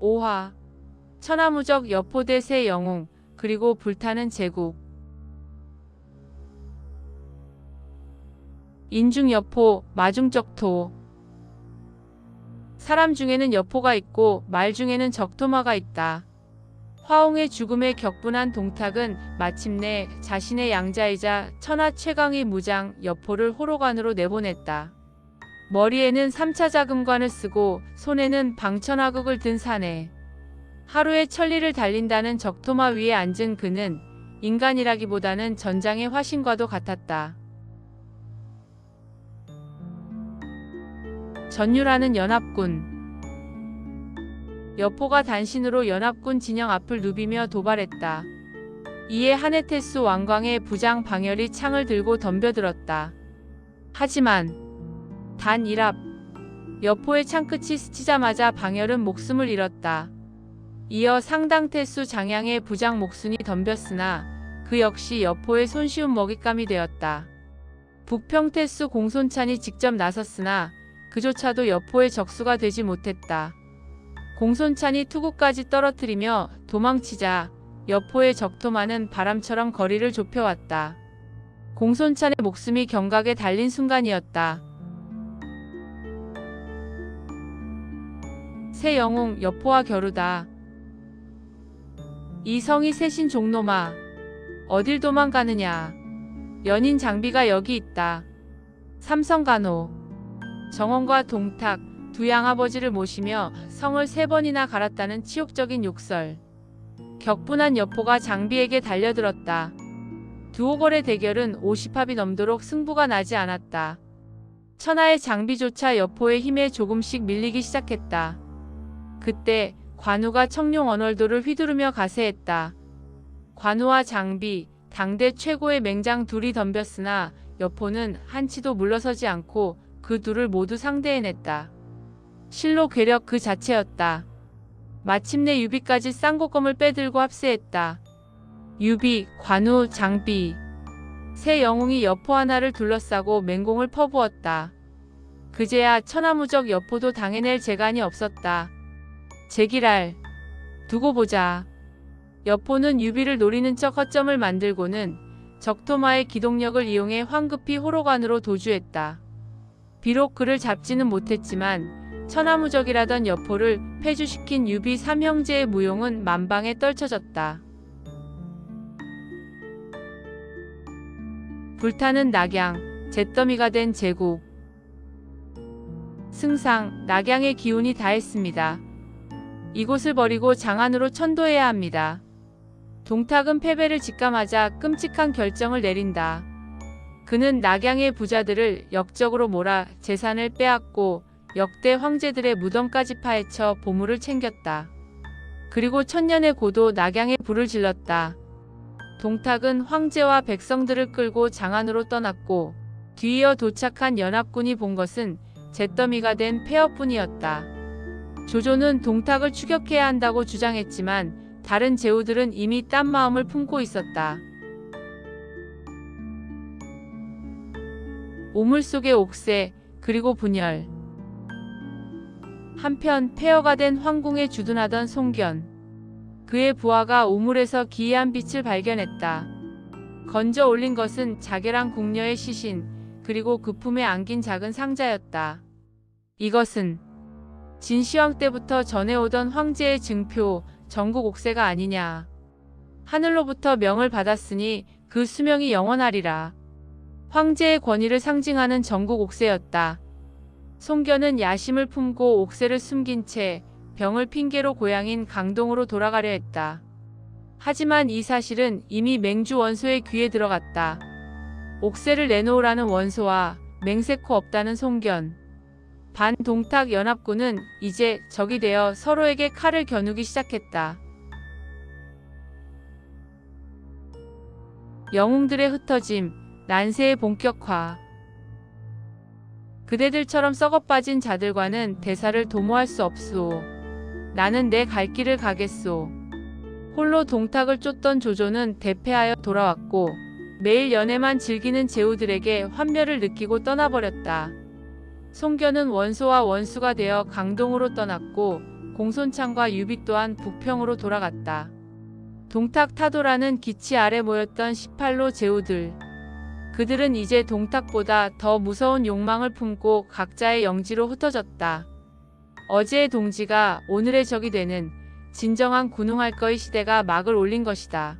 오화 천하무적 여포대 새 영웅 그리고 불타는 제국 인중 여포 마중 적토 사람 중에는 여포가 있고 말 중에는 적토마가 있다. 화홍의 죽음에 격분한 동탁은 마침내 자신의 양자이자 천하 최강의 무장 여포를 호로관으로 내보냈다. 머리에는 3차 자금관을 쓰고 손에는 방천하극을 든 사내. 하루에 천리를 달린다는 적토마 위에 앉은 그는 인간이라기보다는 전장의 화신과도 같았다. 전율하는 연합군 여포가 단신으로 연합군 진영 앞을 누비며 도발했다. 이에 하네테스 왕광의 부장 방열이 창을 들고 덤벼들었다. 하지만 단 1합 여포의 창끝이 스치자마자 방열은 목숨을 잃었다. 이어 상당태수 장양의 부장 목순이 덤볐으나 그 역시 여포의 손쉬운 먹잇감이 되었다. 북평태수 공손찬이 직접 나섰으나 그조차도 여포의 적수가 되지 못했다. 공손찬이 투구까지 떨어뜨리며 도망치자 여포의 적토마는 바람처럼 거리를 좁혀왔다. 공손찬의 목숨이 경각에 달린 순간이었다. 새 영웅 여포와 겨루다. 이 성이 셋인 종노마. 어딜 도망가느냐. 연인 장비가 여기 있다. 삼성간호. 정원과 동탁 두 양아버지를 모시며 성을 세 번이나 갈았다는 치욕적인 욕설. 격분한 여포가 장비에게 달려들었다. 두오걸의 대결은 50합이 넘도록 승부가 나지 않았다. 천하의 장비조차 여포의 힘에 조금씩 밀리기 시작했다. 그때 관우가 청룡 언월도를 휘두르며 가세했다. 관우와 장비, 당대 최고의 맹장 둘이 덤볐으나 여포는 한치도 물러서지 않고 그 둘을 모두 상대해냈다. 실로 괴력 그 자체였다. 마침내 유비까지 쌍곡검을 빼들고 합세했다. 유비, 관우, 장비. 세 영웅이 여포 하나를 둘러싸고 맹공을 퍼부었다. 그제야 천하무적 여포도 당해낼 재간이 없었다. 제기랄. 두고 보자. 여포는 유비를 노리는 척 허점을 만들고는 적토마의 기동력을 이용해 황급히 호로관으로 도주했다. 비록 그를 잡지는 못했지만 천하무적이라던 여포를 폐주시킨 유비 삼형제의 무용은 만방에 떨쳐졌다. 불타는 낙양, 잿더미가 된 제국. 승상, 낙양의 기운이 다했습니다. 이곳을 버리고 장안으로 천도해야 합니다. 동탁은 패배를 직감하자 끔찍한 결정을 내린다. 그는 낙양의 부자들을 역적으로 몰아 재산을 빼앗고 역대 황제들의 무덤까지 파헤쳐 보물을 챙겼다. 그리고 천년의 고도 낙양에 불을 질렀다. 동탁은 황제와 백성들을 끌고 장안으로 떠났고 뒤이어 도착한 연합군이 본 것은 잿더미가 된 폐허뿐이었다. 조조는 동탁을 추격해야 한다고 주장했지만 다른 제후들은 이미 딴 마음을 품고 있었다. 오물 속의 옥새 그리고 분열 한편 폐허가 된 황궁에 주둔하던 송견 그의 부하가 우물에서 기이한 빛을 발견했다. 건져 올린 것은 자계랑 궁녀의 시신 그리고 그 품에 안긴 작은 상자였다. 이것은 진시황 때부터 전해오던 황제의 증표 전국 옥새가 아니냐. 하늘로부터 명을 받았으니 그 수명이 영원하리라. 황제의 권위를 상징하는 전국 옥새였다. 송견은 야심을 품고 옥새를 숨긴 채 병을 핑계로 고향인 강동으로 돌아가려 했다. 하지만 이 사실은 이미 맹주 원소의 귀에 들어갔다. 옥새를 내놓으라는 원소와 맹세코 없다는 송견. 반동탁 연합군은 이제 적이 되어 서로에게 칼을 겨누기 시작했다. 영웅들의 흩어짐, 난세의 본격화. 그대들처럼 썩어빠진 자들과는 대사를 도모할 수 없소. 나는 내 갈 길을 가겠소. 홀로 동탁을 쫓던 조조는 대패하여 돌아왔고 매일 연애만 즐기는 제후들에게 환멸을 느끼고 떠나버렸다. 송견은 원소와 원수가 되어 강동으로 떠났고 공손창과 유비 또한 북평으로 돌아갔다. 동탁 타도라는 기치 아래 모였던 18로 제후들. 그들은 이제 동탁보다 더 무서운 욕망을 품고 각자의 영지로 흩어졌다. 어제의 동지가 오늘의 적이 되는 진정한 군웅할 거의 시대가 막을 올린 것이다.